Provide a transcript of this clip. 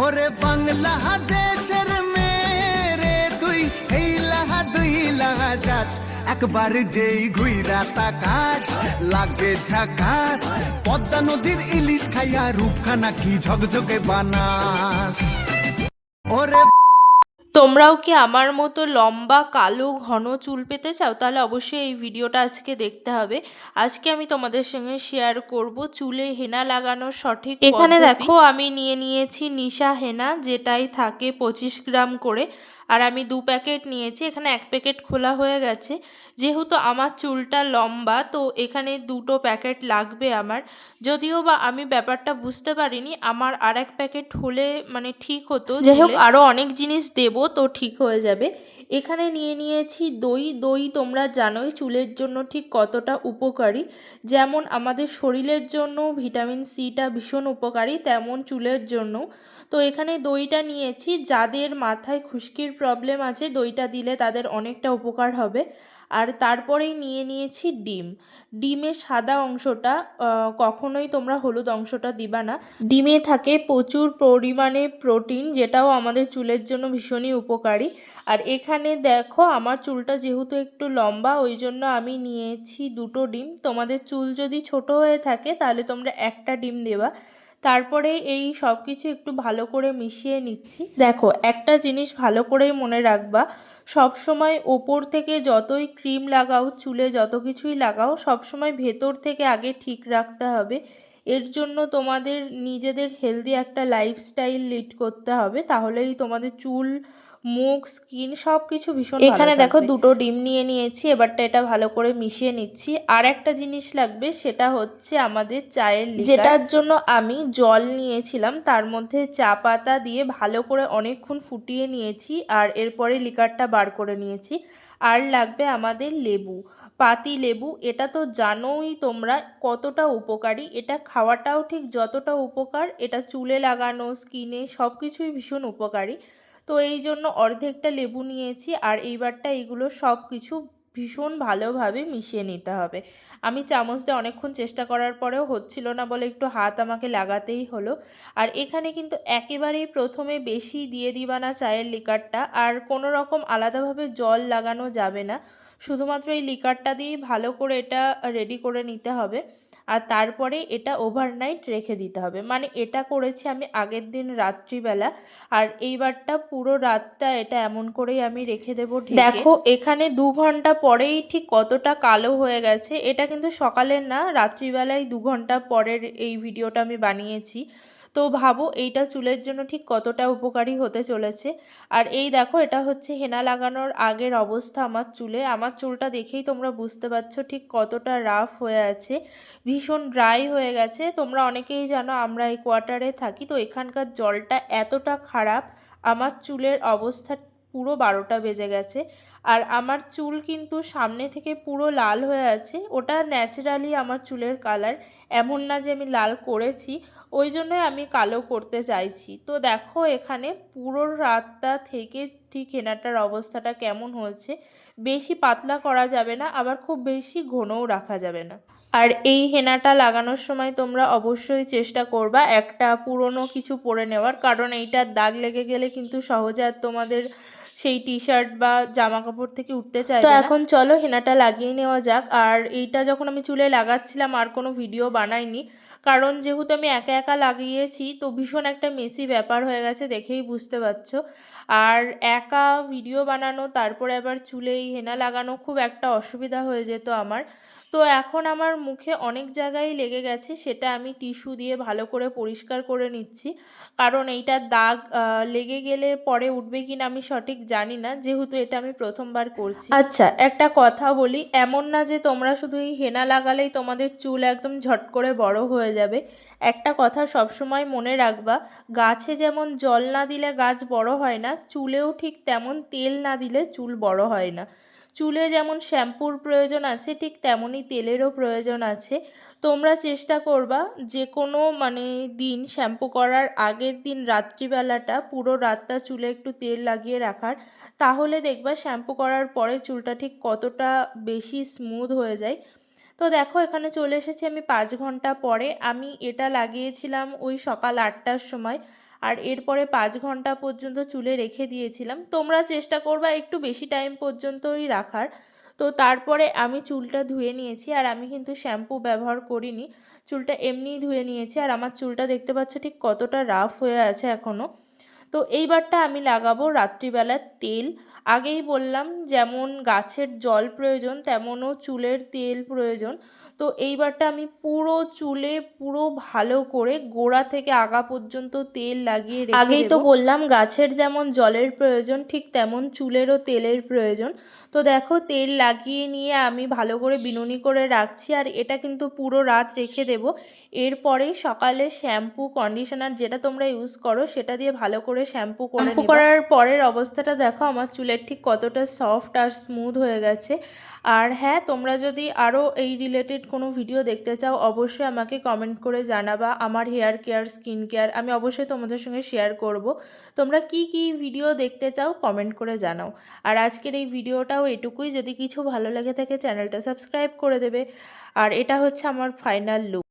ওরে বাংলাদেশের মেরে তুই, এই লাহা দুই লাহা যাস। একবার যেই ঘুইরা তাকাস, লাগে ঝাকাস, পদ্মা নদীর ইলিশ খাইয়া রূপখানা কি ঝকঝকে বানাস। ওরে তোমরাও কি আমার মতো লম্বা কালো ঘন চুল পেতে চাও? তাহলে অবশ্যই এই ভিডিওটা আজকে দেখতে হবে। আজকে আমি তোমাদের সঙ্গে শেয়ার করব চুলে হেনা লাগানোর সঠিক এখানে দেখো আমি নিয়ে নিয়েছি নিশা হেনা যেটাই থাকে পঁচিশ গ্রাম করে। আর আমি দু প্যাকেট নিয়েছি এখানে এক প্যাকেট খোলা হয়ে গেছে। যেহেতু আমার চুলটা লম্বা তো এখানে দুটো প্যাকেট লাগবে আমার। যদিও বা আমি ব্যাপারটা বুঝতে পারিনি আমার আর এক প্যাকেট হলে মানে ঠিক হতো যাই হোক আরও অনেক জিনিস দেব তো ঠিক হয়ে যাবে। এখানে নিয়ে নিয়েছি দই। দই তোমরা জানোই চুলের জন্য ঠিক কতটা উপকারী। যেমন আমাদের শরীরের জন্য ভিটামিন সিটা ভীষণ উপকারী তেমন চুলের জন্য তো এখানে দইটা নিয়েছি যাদের মাথায় খুশকির প্রবলেম আছে, দইটা দিলে তাদের অনেকটা উপকার হবে। আর তারপরেই নিয়ে নিয়েছি ডিম। ডিমের সাদা অংশটা কখনোই তোমরা হলুদ অংশটা দিবা না। ডিমে থাকে প্রচুর পরিমাণে প্রোটিন যেটাও আমাদের চুলের জন্য ভীষণই উপকারী। আর এখানে দেখো, আমার চুলটা যেহেতু একটু লম্বা, ওই জন্য আমি নিয়েছি দুটো ডিম। তোমাদের চুল যদি ছোট হয়ে থাকে, তাহলে তোমরা একটা ডিম দেবা। তারপরে এই সব কিছু একটু ভালো করে মিশিয়ে নিচ্ছি। দেখো, একটা জিনিস ভালো করেই মনে রাখবা সব সময় ওপর থেকে যতই ক্রিম লাগাও, চুলে যত কিছুই লাগাও সব সময় ভেতর থেকে আগে ঠিক রাখতে হবে। এর জন্য তোমাদের নিজেদের হেলদি একটা লাইফস্টাইল লিড করতে হবে। তাহলেই তোমাদের চুল মুখ স্কিন সব কিছু ভীষণ এখানে দেখো দুটো ডিম নিয়ে নিয়েছি এবারটা এটা ভালো করে মিশিয়ে নিচ্ছি। আর একটা জিনিস লাগবে সেটা হচ্ছে আমাদের চায়ের লিকার যেটার জন্য আমি জল নিয়েছিলাম তার মধ্যে চা পাতা দিয়ে ভালো করে অনেকক্ষণ ফুটিয়ে নিয়েছি আর এরপরে লিকারটা বার করে নিয়েছি। আর লাগবে আমাদের লেবু। পাতি লেবু, এটা তো জানোই তোমরা কতটা উপকারী। এটা খাওয়াটাও ঠিক যতটা উপকার, এটা চুলে লাগানো, স্কিনে সব কিছুই ভীষণ উপকারী। তো এই জন্য অর্ধেকটা লেবু নিয়েছি, আর এইবারটা এইগুলো সব কিছু ভীষণ ভালোভাবে মিশিয়ে নিতে হবে। আমি চামচ দিয়ে অনেকক্ষণ চেষ্টা করার পরেও হচ্ছিল না বলে একটু হাত আমাকে লাগাতেই হলো। আর এখানে কিন্তু একেবারেই প্রথমে বেশি দিয়ে দিবা না চায়ের লিকারটা। আর কোনো রকম আলাদাভাবে জল লাগানো যাবে না। শুধুমাত্র এই লিকারটা দিয়েই ভালো করে এটা রেডি করে নিতে হবে। আর তারপরে এটা ওভারনাইট রেখে দিতে হবে। মানে এটা করেছি আমি আগের দিন রাত্রিবেলা। আর এইবারটা পুরো রাতটা এটা এমন করেই আমি রেখে দেবো দেখো, এখানে দু ঘণ্টা পরেই ঠিক কতটা কালো হয়ে গেছে। এটা কিন্তু সকালের না, রাত্রিবেলায় দু ঘণ্টা পরের এই ভিডিওটা আমি বানিয়েছি। তো ভাবো এইটা চুলের জন্য ঠিক কতটা উপকারী হতে চলেছে। আর এই দেখো, এটা হচ্ছে হেনা লাগানোর আগের অবস্থা আমার চুলে। আমার চুলটা দেখেই তোমরা বুঝতে পারছ ঠিক কতটা রাফ হয়ে আছে, ভীষণ ড্রাই হয়ে গেছে। তোমরা অনেকেই জানো আমরা এই কোয়ার্টারে থাকি, তো এখানকার জলটা এতটা খারাপ, আমার চুলের অবস্থা পুরো বারোটা বেজে গেছে। আর আমার চুল কিন্তু সামনে থেকে পুরো লাল হয়ে আছে। ওটা ন্যাচারালি আমার চুলের কালার এমন না যে আমি লাল করেছি। ওই জন্যই আমি কালো করতে চাইছি। তো দেখো এখানে পুরো রাতটা থেকে ঠিক হেনাটার অবস্থাটা কেমন হয়েছে। বেশি পাতলা করা যাবে না, আবার খুব বেশি ঘনও রাখা যাবে না। আর এই হেনাটা লাগানোর সময় তোমরা অবশ্যই চেষ্টা করবা একটা পুরনো কিছু পরে নেওয়ার, কারণ এইটার দাগ লেগে গেলে কিন্তু সহজে আর তোমাদের সেই টি শার্ট বা জামা কাপড় থেকে উঠতে চাই তো এখন চলো হেনাটা লাগিয়ে নেওয়া যাক। আর এইটা যখন আমি চুলে লাগাচ্ছিলাম আর কোনো ভিডিও বানাইনি কারণ যেহেতু আমি একা একা লাগিয়েছি তো ভীষণ একটা মেসি ব্যাপার হয়ে গেছে দেখেই বুঝতে পারছ। আর একা ভিডিও বানানো, তারপরে আবার চুলে এই হেনা লাগানো খুব একটা অসুবিধা হয়ে যেত আমার। তো এখন আমার মুখে অনেক জায়গায় লেগে গেছে, সেটা আমি টিস্যু দিয়ে ভালো করে পরিষ্কার করে নিচ্ছি। কারণ এইটার দাগ লেগে গেলে পরে উঠবে কিনা আমি সঠিক জানি না, যেহেতু এটা আমি প্রথমবার করছি। আচ্ছা একটা কথা বলি, এমন না যে তোমরা শুধু এই হেনা লাগালেই তোমাদের চুল একদম ঝট করে বড় হয়ে যাবে। একটা কথা সবসময় মনে রাখবা, গাছে যেমন জল না দিলে গাছ বড় হয় না চুলেও ঠিক তেমন তেল না দিলে চুল বড় হয় না। চুলে যেমন শ্যাম্পুর প্রয়োজন আছে, ঠিক তেমনই তেলেরও প্রয়োজন আছে। তোমরা চেষ্টা করবা যে কোনো মানে দিন শ্যাম্পু করার আগের দিন রাত্রিবেলাটা পুরো রাতটা চুলে একটু তেল লাগিয়ে রাখার। তাহলে দেখবা শ্যাম্পু করার পরে চুলটা ঠিক কতটা বেশি স্মুথ হয়ে যায়। তো দেখো এখানে চলে এসেছি আমি পাঁচ ঘণ্টা পরে। আমি এটা লাগিয়েছিলাম ওই সকাল আটটার সময়। আর এরপরে পাঁচ ঘণ্টা পর্যন্ত চুলে রেখে দিয়েছিলাম। তোমরা চেষ্টা করবা একটু বেশি টাইম পর্যন্তই রাখার। তো তারপরে আমি চুলটা ধুয়ে নিয়েছি আর আমি কিন্তু শ্যাম্পু ব্যবহার করিনি। চুলটা এমনিই ধুয়ে নিয়েছি আর আমার চুলটা দেখতে পাচ্ছ ঠিক কতটা রাফ হয়ে আছে এখনও তো এইবারটা আমি লাগাবো রাত্রিবেলার তেল। আগেই বললাম, যেমন গাছের জল প্রয়োজন, তেমনও চুলের তেল প্রয়োজন। তো এইবারটা আমি পুরো চুলে পুরো ভালো করে গোড়া থেকে আগা পর্যন্ত তেল লাগিয়ে রেখে আগেই তো বললাম গাছের যেমন জলের প্রয়োজন ঠিক তেমন চুলেরও তেলের প্রয়োজন। তো দেখো তেল লাগিয়ে নিয়ে আমি ভালো করে বিনুনি করে রাখছি আর এটা কিন্তু পুরো রাত রেখে দেব। এরপরেই সকালে শ্যাম্পু কন্ডিশনার যেটা তোমরা ইউজ করো সেটা দিয়ে ভালো করে শ্যাম্পু করে শ্যাম্পু করার পরের অবস্থাটা দেখো আমার চুলের ঠিক কতটা সফট আর স্মুথ হয়ে গেছে। আর হ্যাঁ তোমরা যদি আরও এই রিলেটেড কোনো ভিডিও দেখতে চাও, অবশ্যই আমাকে কমেন্ট করে জানাবা আমার হেয়ার কেয়ার স্কিন কেয়ার আমি অবশ্যই তোমাদের সঙ্গে শেয়ার করব। তোমরা কি কি ভিডিও দেখতে চাও কমেন্ট করে জানাও। আর আজকের এই ভিডিওটাও এটুকুই, যদি কিছু ভালো লেগে থাকে চ্যানেলটা সাবস্ক্রাইব করে দেবে। আর এটা হচ্ছে আমার ফাইনাল লুক